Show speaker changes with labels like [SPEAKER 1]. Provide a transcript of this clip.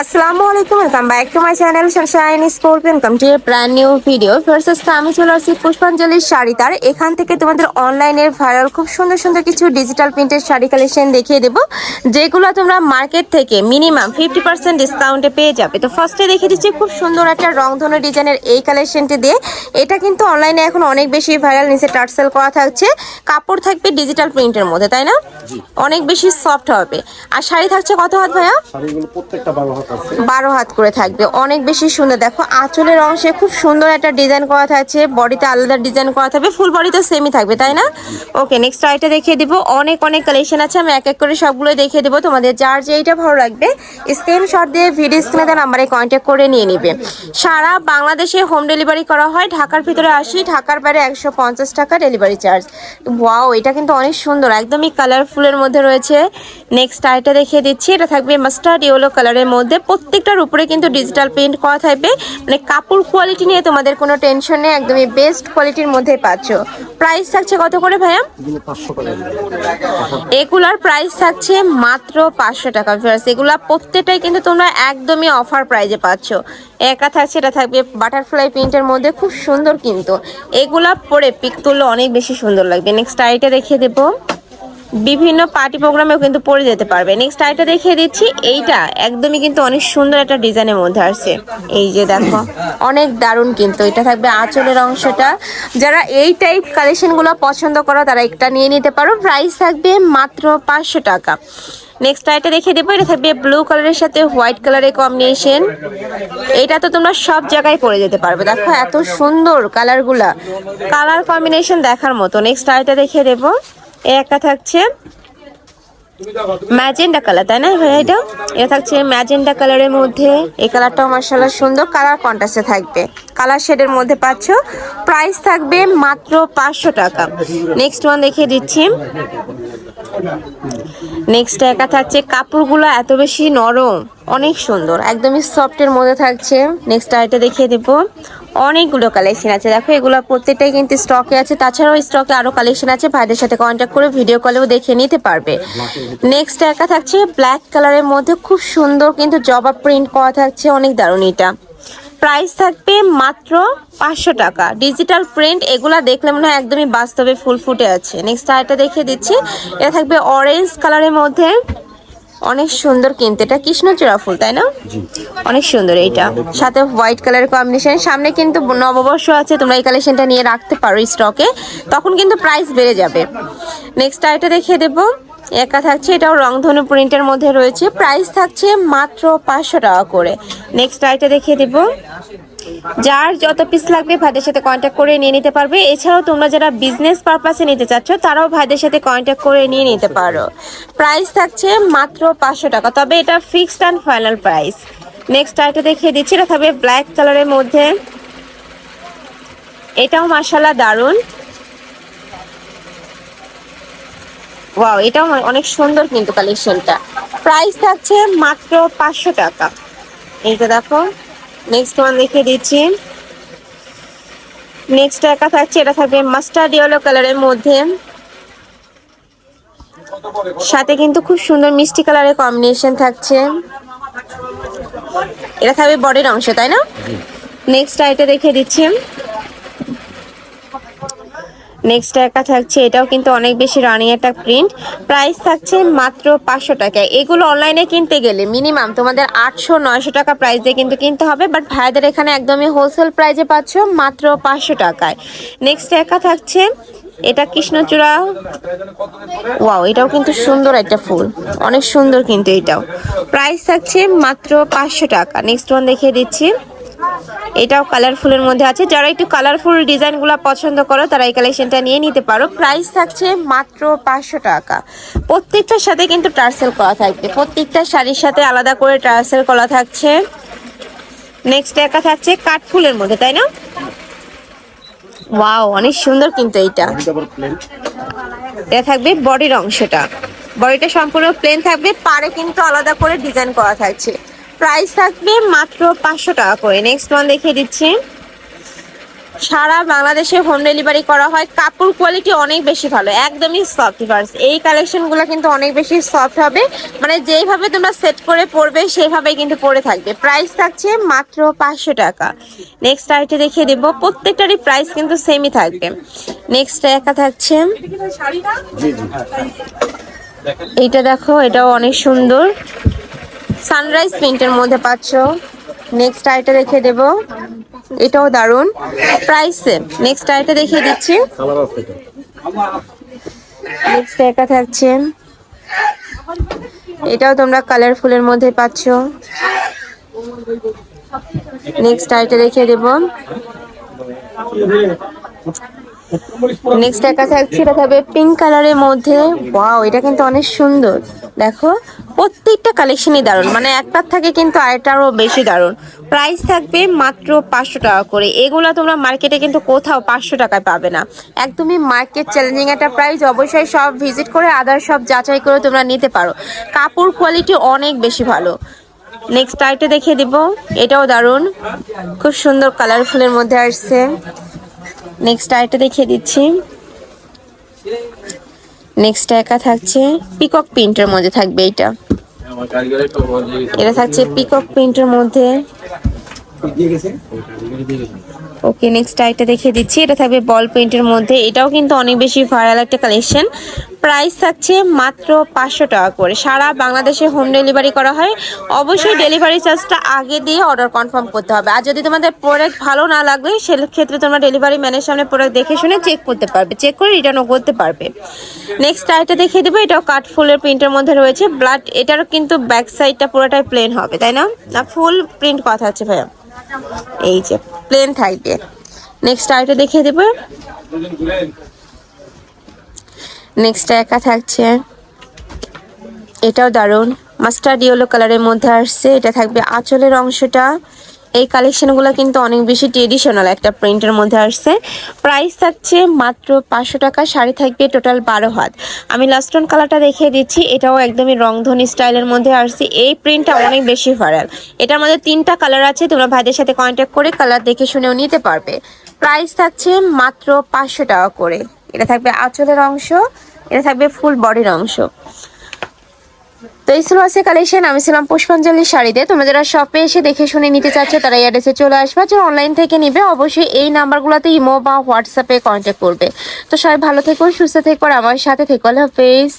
[SPEAKER 1] আসসালামু আলাইকুম welcome back to my channel Sunshine Sport welcome to a brand new video first আজকে আমি চলে আসছি পুষ্পাঞ্জলির শাড়ি তার। এখান থেকে তোমাদের অনলাইনের ভাইরাল খুব সুন্দর সুন্দর কিছু ডিজিটাল প্রিন্টের শাড়ি কালেকশন দেখিয়ে দেবো। যেগুলো তোমরা মার্কেট থেকে মিনিমাম ফিফটি পার্সেন্ট ডিসকাউন্টে পেয়ে যাবে। তো ফার্স্টে দেখে দিচ্ছি খুব সুন্দর একটা রংধনু ডিজাইনের এই কালেকশনটি দিয়ে। এটা কিন্তু অনলাইনে এখন অনেক বেশি ভাইরাল নিচে টার্সেল করা থাকছে। কাপড় থাকবে ডিজিটাল প্রিন্টের মধ্যে তাই না? অনেক বেশি সফট হবে। আর শাড়ি থাকছে কত হাত ভাইয়া?
[SPEAKER 2] শাড়িগুলো প্রত্যেকটা বারো হাত আছে
[SPEAKER 1] বারো হাত করে থাকবে। অনেক বেশি সুন্দর। দেখো, আঁচলের অংশে খুব সুন্দর একটা ডিজাইন করা থাকছে। বডিতে আলাদা ডিজাইন করা থাকবে। ফুল বডিতে সেমই থাকবে, তাই না? ওকে নেক্সট আইটা দেখিয়ে দিব। অনেক অনেক কালেকশন আছে। আমি এক এক করে সবগুলো দেখিয়ে দেবো। তোমাদের যার যেইটা ভালো লাগবে স্ক্রিনশট দিয়ে ভিডিও স্ক্রিনে দেওয়া নাম্বারে কন্ট্যাক্ট করে নিয়ে নিবে। সারা বাংলাদেশে হোম ডেলিভারি করা হয়। ঢাকার ভিতরে আসি, ঢাকার বাইরে একশো পঞ্চাশ টাকা ডেলিভারি চার্জ ওয়াও এটা কিন্তু অনেক সুন্দর। একদমই কালারফুলের মধ্যে রয়েছে। নেক্সট আইটা দেখিয়ে দিচ্ছি। এটা থাকবে মাস্টার্ড ইয়েলো কালারের মধ্যে। প্রত্যেকটার উপরে কিন্তু ডিজিটাল প্রিন্ট করা থাকবে। মানে কাপড় কোয়ালিটি নিয়ে তোমাদের কোনো টেনশন নেই, একদমই বেস্ট কোয়ালিটির মধ্যে পাচ্ছ। প্রাইস থাকছে কত করে ভাইয়া? এগুলার প্রাইস থাকছে মাত্র পাঁচশো টাকা ফিয়ার্স এগুলা প্রত্যেকটাই কিন্তু তোমরা একদমই অফার প্রাইজে পাচ্ছ। একা থাকছে, এটা থাকবে বাটারফ্লাই প্রিন্টের মধ্যে, খুব সুন্দর কিন্তু। এগুলা পরে পিক তুললে অনেক বেশি সুন্দর লাগবে। নেক্সট আইটা দেখিয়ে দেবো। বিভিন্ন পার্টি প্রোগ্রামেও কিন্তু পরে যেতে পারবে। নেক্সট আইটা দেখিয়ে দিচ্ছি, এইটা একদমই কিন্তু অনেক সুন্দর একটা ডিজাইনের মধ্যে আসছে। এই যে দেখো, অনেক দারুণ কিন্তু। এটা থাকবে আঁচলের অংশটা। যারা এই টাইপ কালেকশনগুলো পছন্দ করো, তারা একটা নিয়ে নিতে পারো। প্রাইস থাকবে মাত্র পাঁচশো টাকা। নেক্সট আইটা দেখে দেবো, এটা থাকবে ব্লু কালারের সাথে হোয়াইট কালারের কম্বিনেশন এটা তো তোমরা সব জায়গায় পরে যেতে পারবে। দেখো, এত সুন্দর কালারগুলা কালার কম্বিনেশন দেখার মতো। নেক্সট আইটা দেখে দেবো। একটা থাকছে। ম্যাজেন্ডা কালার, তাই না ভাইয়া এটা? এটা থাকছে ম্যাজেন্ডা কালারের মধ্যে। এই কালারটাও মার্শাল্লাহ সুন্দর। কালার কন্ট্রাস্টে থাকবে। কালার শেডের মধ্যে পাচ্ছ, প্রাইস থাকবে মাত্র পাঁচশো টাকা। নেক্সট ওয়ান দেখিয়ে দিচ্ছি। নেক্সট একা থাকছে। কাপড়গুলো এত বেশি নরম, অনেক সুন্দর। একদমই সফটের মধ্যে থাকছে। নেক্সট আইটা দেখিয়ে দেবো। অনেকগুলো কালেকশন আছে। দেখো, এগুলো প্রত্যেকটাই কিন্তু স্টকে আছে। তাছাড়াও স্টকে আরও কালেকশন আছে। ভাইদের সাথে কন্ট্যাক্ট করে ভিডিও কলেও দেখে নিতে পারবে। নেক্সট একা থাকছে ব্ল্যাক কালারের মধ্যে। খুব সুন্দর কিন্তু জবা প্রিন্ট করা থাকছে। অনেক দারুণ এটা। প্রাইস থাকবে মাত্র পাঁচশো টাকা। ডিজিটাল প্রিন্ট এগুলা দেখলে মনে হয় একদমই বাস্তবে ফুল ফুটে আছে। নেক্সট আরেকটা দেখিয়ে দিচ্ছি। এটা থাকবে অরেঞ্জ কালারের মধ্যে। অনেক সুন্দর কিন্তু এটা কৃষ্ণচূড়া ফুল তাই না? অনেক সুন্দর এইটা। সাথে হোয়াইট কালারের কম্বিনেশন সামনে কিন্তু নববর্ষ আছে তোমরা এই কালেকশনটা নিয়ে রাখতে পারো স্টকে তখন কিন্তু প্রাইস বেড়ে যাবে। নেক্সট আইটা দেখিয়ে দেবো। একা থাকছে এটাও রংধনু প্রিন্টের মধ্যে রয়েছে। প্রাইস থাকছে মাত্র পাঁচশো টাকা করে। নেক্সট আইটা দেখিয়ে দেবো। যার যত পিস লাগবে ভাইদের সাথে কন্ট্যাক্ট করে নিয়ে নিতে পারবে। এছাড়াও তোমরা যারা বিজনেস পারপাসে নিতে চাচ্ছ, তারাও ভাইদের সাথে কন্ট্যাক্ট করে নিয়ে নিতে পারো। প্রাইস থাকছে মাত্র পাঁচশো টাকা, তবে এটা fixed and final price next আইটা দেখিয়ে দিচ্ছি, এটা থাকবে ব্ল্যাক কালারের মধ্যে। এটাও মাসাল্লাহ দারুণ। ওয়াও এটাও অনেক সুন্দর কিন্তু কালেকশনটা প্রাইস থাকছে মাত্র পাঁচশো টাকা। এইটা দেখো। নেক্সট ওয়ান দেখিয়ে দিচ্ছি। নেক্সট একা থাকছে এটা থাকবে মাস্টার্ড ইয়েলো কালারের মধ্যে। সাথে কিন্তু খুব সুন্দর মিষ্টি কালারের কম্বিনেশন থাকছে। এটা থাকবে বডির অংশ তাই না? নেক্সট আইটা দেখে দিচ্ছি। নেক্সট একা থাকছে, এটাও কিন্তু অনেক বেশি রানিং একটা প্রিন্ট প্রাইস থাকছে মাত্র পাঁচশো টাকা এগুলো অনলাইনে কিনতে গেলে মিনিমাম তোমাদের আটশো, নয়শো টাকা প্রাইস দিয়ে কিন্তু কিনতে হবে বাট ভাইদের এখানে একদমই হোলসেল প্রাইসে পাচ্ছ মাত্র পাঁচশো টাকায়। নেক্সট একা থাকছে, এটা কৃষ্ণচূড়া। ওয়াও এটাও কিন্তু সুন্দর একটা ফুল। অনেক সুন্দর কিন্তু এটাও। প্রাইস থাকছে মাত্র পাঁচশো টাকা। নেক্সট ওয়ান দেখিয়ে দিচ্ছি। এটাও কালারফুলের মধ্যে আছে। যারা একটু কালারফুল ডিজাইনগুলো পছন্দ করো তারা এই কালেকশনটা নিয়ে নিতে পারো। প্রাইস থাকছে মাত্র পাঁচশো টাকা। প্রত্যেকটার সাথে কিন্তু টার্সেল করা থাকবে। প্রত্যেকটা শাড়ির সাথে আলাদা করে টার্সেল করা থাকছে। নেক্সট একা থাকছে কাঠফুলের মধ্যে তাই না? ওয়াও অনেক সুন্দর কিন্তু এইটা।
[SPEAKER 2] এটা
[SPEAKER 1] এটা থাকবে বডির অংশটা। বডিটা সম্পূর্ণ প্লেন থাকবে পারে কিন্তু আলাদা করে ডিজাইন করা থাকছে। প্রাইস থাকবে মাত্র পাঁচশো টাকা করে। নেক্সট ওয়ান দেখিয়ে দিচ্ছি। সারা বাংলাদেশে হোম ডেলিভারি করা হয়। কাপড় কোয়ালিটি অনেক বেশি ভালো একদমই সফট ভার্স এই কালেকশনগুলো কিন্তু অনেক বেশি সফট হবে। মানে যেইভাবে তোমরা সেট করে পরবে সেইভাবেই কিন্তু পরে থাকবে। প্রাইস থাকছে মাত্র পাঁচশো টাকা। নেক্সট আইটে দেখিয়ে দেবো। প্রত্যেকটারই প্রাইস কিন্তু সেমই থাকবে। নেক্সট একা থাকছে। এইটা দেখো এটাও অনেক সুন্দর। সানরাইজ প্রিন্টের মধ্যে পাচ্ছ। নেক্সট আইটা দেখিয়ে দেব। এটাও দারুণ। প্রাইস নেক্সট আইটা দেখিয়ে দিচ্ছি। নেক্সট একা থাকছে। এটাও তোমরা কালারফুলের মধ্যে পাচ্ছ। নেক্সট আইটা দেখিয়ে দেব। নেক্সট একা থাকছে। এটা থাকবে পিঙ্ক কালারের মধ্যে। ওয়াও এটা কিন্তু অনেক সুন্দর। দেখো প্রত্যেকটা কালেকশনই দারুণ। মানে একটার থেকে কিন্তু আরেকটারও বেশি দারুণ। প্রাইস থাকবে মাত্র পাঁচশো টাকা করে। এগুলো তোমরা মার্কেটে কিন্তু কোথাও পাঁচশো টাকায় পাবে না। একদমই মার্কেট চ্যালেঞ্জিং একটা প্রাইস অবশ্যই সব ভিজিট করে আদার সব যাচাই করে তোমরা নিতে পারো। কাপড় কোয়ালিটি অনেক বেশি ভালো। নেক্সট আইটে দেখিয়ে দিব। এটাও দারুণ। খুব সুন্দর কালারফুলের মধ্যে আসছে। নেক্সট আইটা দেখিয়ে দিচ্ছি। নেক্সট একা থাকছে। পিকক প্রিন্টের মধ্যে থাকবে এটা এটা থাকছে পিকক প্রিন্টের মধ্যে। ওকে নেক্সট আইটা দেখিয়ে দিচ্ছি। এটা থাকবে বল প্রিন্টের মধ্যে। এটাও কিন্তু অনেক বেশি ভাইরাল একটা কালেকশন প্রাইস থাকছে মাত্র পাঁচশো টাকা করে। সারা বাংলাদেশে হোম ডেলিভারি করা হয়। অবশ্যই ডেলিভারি চার্জটা আগে দিয়ে অর্ডার কনফার্ম করতে হবে। আর যদি তোমাদের প্রোডাক্ট ভালো না লাগবে, সেক্ষেত্রে তোমরা ডেলিভারি ম্যানের সামনে প্রোডাক্ট দেখে শুনে চেক করতে পারবে। চেক করে রিটার্নও করতে পারবে। নেক্সট আইটা দেখিয়ে দেবো। এটাও কাঠ ফুলের প্রিন্টের মধ্যে রয়েছে। ব্লাড এটারও কিন্তু ব্যাক সাইডটা পুরোটাই প্লেন হবে, তাই না? না ফুল প্রিন্ট কথা আছে ভাইয়া। এই যে প্লেন থাকবে নেক্সট আরেকটা দেখিয়ে দেবো। নেক্সট একা থাকছে। এটাও দারুণ। মাস্টার্ড ইয়েলো কালারের মধ্যে আসছে। এটা থাকবে আঁচলের অংশটা। এই কালেকশনগুলো কিন্তু অনেক বেশি ট্রেডিশনাল একটা প্রিন্টের মধ্যে আসছে। প্রাইস থাকছে মাত্র পাঁচশো টাকা, শাড়ি থাকবে টোটাল বারো হাত। আমি লাস্টন কালারটা দেখিয়ে দিচ্ছি, এটাও একদমই রংধনি স্টাইলের মধ্যে আসছে। এই প্রিন্টটা অনেক বেশি ভাইরাল এটার মধ্যে তিনটা কালার আছে, তোমরা ভাইদের সাথে কন্ট্যাক্ট করে কালার দেখে শুনেও নিতে পারবে। প্রাইস থাকছে মাত্র পাঁচশো টাকা করে। এটা থাকবে আঁচলের অংশ, এটা থাকবে ফুল বডির অংশ। তো এই ছিল আছে কালেকশন আমি ছিলাম পুষ্পাঞ্জলি শাড়িতে। তোমরা যারা শপে এসে দেখে শুনে নিতে চাচ্ছ, তারা অ্যাড্রেসে চলে আসবে। যে অনলাইন থেকে নিবে, অবশ্যই এই নাম্বারগুলোতে ইমো বা হোয়াটসঅ্যাপে কন্ট্যাক্ট করবে। তো সবাই ভালো থেকো, সুস্থ থেকো আমার সাথে থেকো। আল্লাহ হাফেজ।